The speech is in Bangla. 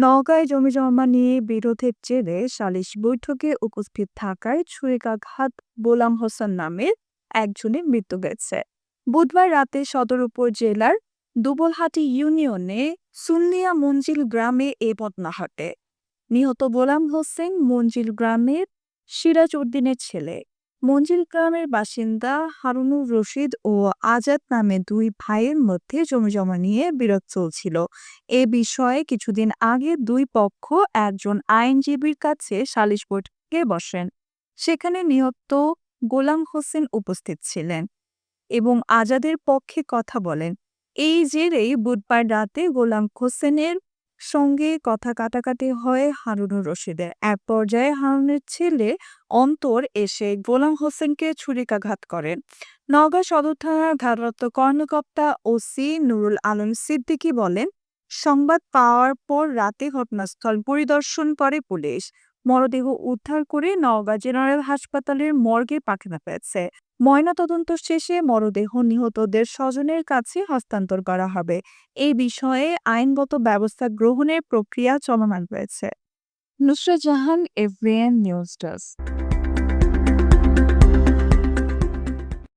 নওগাঁয় জমিজমা নিয়ে বিরোধের জেরে সালিশ বৈঠকে উপস্থিত থাকায় ছুরিকাঘাত বোলাম হোসেন নামের একজনের মৃত্যু হয়েছে বুধবার রাতে সদর উপজেলার দুবলহাটি ইউনিয়নে সুন্নিয়া মঞ্জিল গ্রামে এ ঘটনা ঘটে। নিহত গোলাম হোসেন মঞ্জিল গ্রামের সিরাজ উদ্দিনের ছেলে। মঞ্জিল গ্রামের বাসিন্দা হারুনুর রশিদ ও আজাদ নামে দুই ভাইয়ের মধ্যে জমিজমা নিয়ে বিরোধ চলছিল। এ বিষয়ে কিছুদিন আগে দুই পক্ষ একজন আইনজীবীর কাছে সালিশ বৈঠকে বসেন। সেখানে নিহত গোলাম হোসেন উপস্থিত ছিলেন এবং আজাদের পক্ষে কথা বলেন। এই জেরেই বুধবার রাতে গোলাম হোসেনের সঙ্গে কথা কাটাকাটি হয় হারুনুর রশিদের এক পর্যায়ে হারুনের ছেলে অন্তর এসে গোলাম হোসেনকে ছুরিকাঘাত করেন নওগাঁ সদর থানার ভারপ্রাপ্ত কর্মকর্তা ওসি নুরুল আলম সিদ্দিকী বলেন, সংবাদ পাওয়ার পর রাতে ঘটনাস্থল পরিদর্শন করে পুলিশ। মরদেহ উদ্ধার করে নওগাঁ জেনারেল হাসপাতালের মর্গে পাঠানো হয়েছে। ময়নাতদন্ত শেষে মরদেহ নিহতদের স্বজনের কাছে হস্তান্তর করা হবে। এই বিষয়ে আইনগত ব্যবস্থা গ্রহণের প্রক্রিয়া চলমান রয়েছে। Nusrat Jahan AVN news desk.